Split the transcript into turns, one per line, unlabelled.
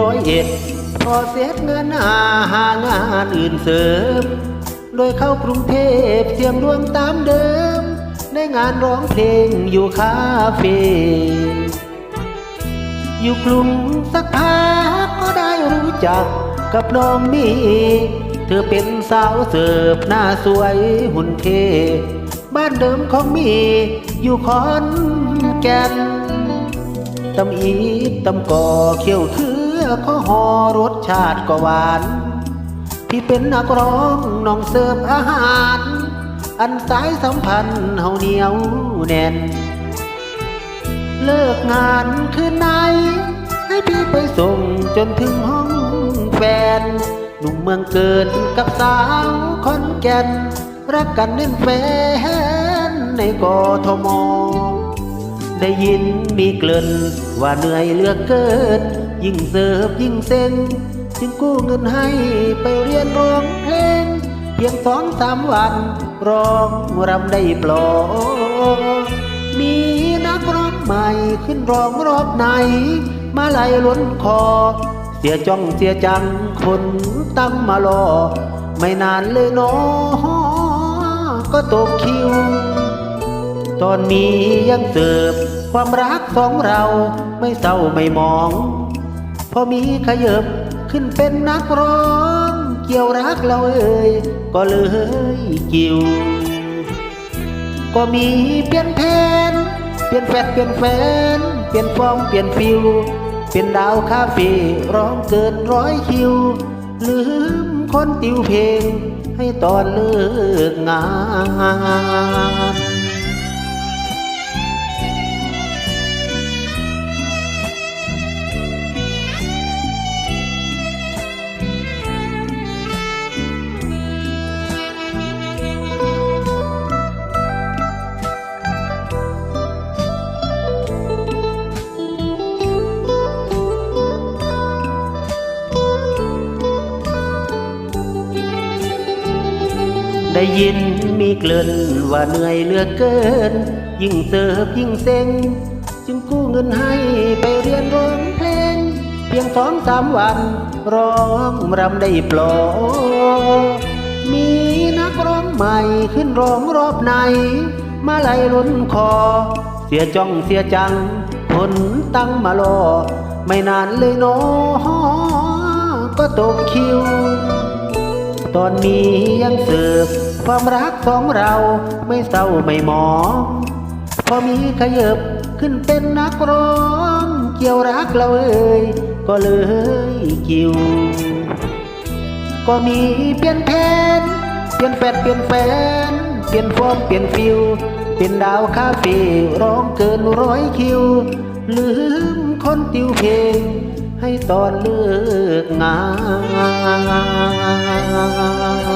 ร้อยเอ็ดพอเสร็จเงินหาหางานอื่นเสริม โดยเข้ากรุงเทพเสียงดวงตามเดิม ได้งานร้องเพลงอยู่คาเฟ่อยู่กรุงสักพักก็ได้รู้จักกับน้องมี เธอเป็นสาวเสิร์ฟหน้าสวยหุ่นเท บ้านเดิมของมีอยู่ขอนแก่นตำอีตำก่อเขี้ยวเคือ ข้อหอรสชาติก็หวาน พี่เป็นนักร้องน้องเสิร์ฟอาหาร อันสายสัมพันธ์เฮาเหนียวแน่น เลิกงานคืนไหน ให้พี่ไปส่งจนถึงห้องแฟน หนุ่มเมืองเกิดกับสาวคอนแก่น รักกันเน่นแฟนในกทมได้ยินมีเกลิ่นว่าเหนื่อยเหลือกเกิน ยิ่งเสิร์ฟยิ่งเซ็งจึงกู้เงินให้ไปเรียนร้องเพลง เพียงสองสามวันร้องรำได้ปลอมีนักร้องใหม่ขึ้นร้องรอบไหน มาไล่ล้นคอ เสียจ้องเสียจังคนตั้งมารอ ไม่นานเลยเนอก็ตกคิว ตอนมียังเสิร์ฟความรักสองเราไม่เศร้าไม่มอง อมีขยบขึ้นเป็นนักร้อง เกี่ยวรักเราเอ่ยก็เลยกิวก็มีเปลี่ยนแผนเปลี่ยนแฟดเปลี่ยนแฟน เปลี่ยนฟอร์มเปลี่ยนฟิว เป็นดาวคาเฟ่ร้องเกินร้อยคิว ลืมคนติวเพลงให้ตอนเลิกงาน ได้ยินมีเกลิ่นว่าเหนื่อยเหลือเกิน ยิ่งเสิร์ฟยิ่งเซ็ง จึงกู้เงินให้ไปเรียนร้องเพลง เพียงสองสามวันร้องรำได้ปลอมีนักร้องใหม่ขึ้นร้องรอบไหนมาไล่ล้นคอ เสียจ้องเสียจังคนตั้งมารอไม่นานเลยเนอก็ตกคิว ตอนนี้ยังเสิร์ฟ ความรักของเราไม่เศร้าไม่หมองพอมีขยบขึ้นเป็นนักร้องเกี่ยวรักเราเอ่ยก็เลยกิว ก็มีเปลี่ยนแผนเปลี่ยนแฟดเปลี่ยนแฟนเปลี่ยนฟอร์มเปลี่ยนฟิวเป็นดาวคาเฟ่ร้องเกินร้อยคิว ลืมคนติวเพลง ให้ตอนเลิกงาน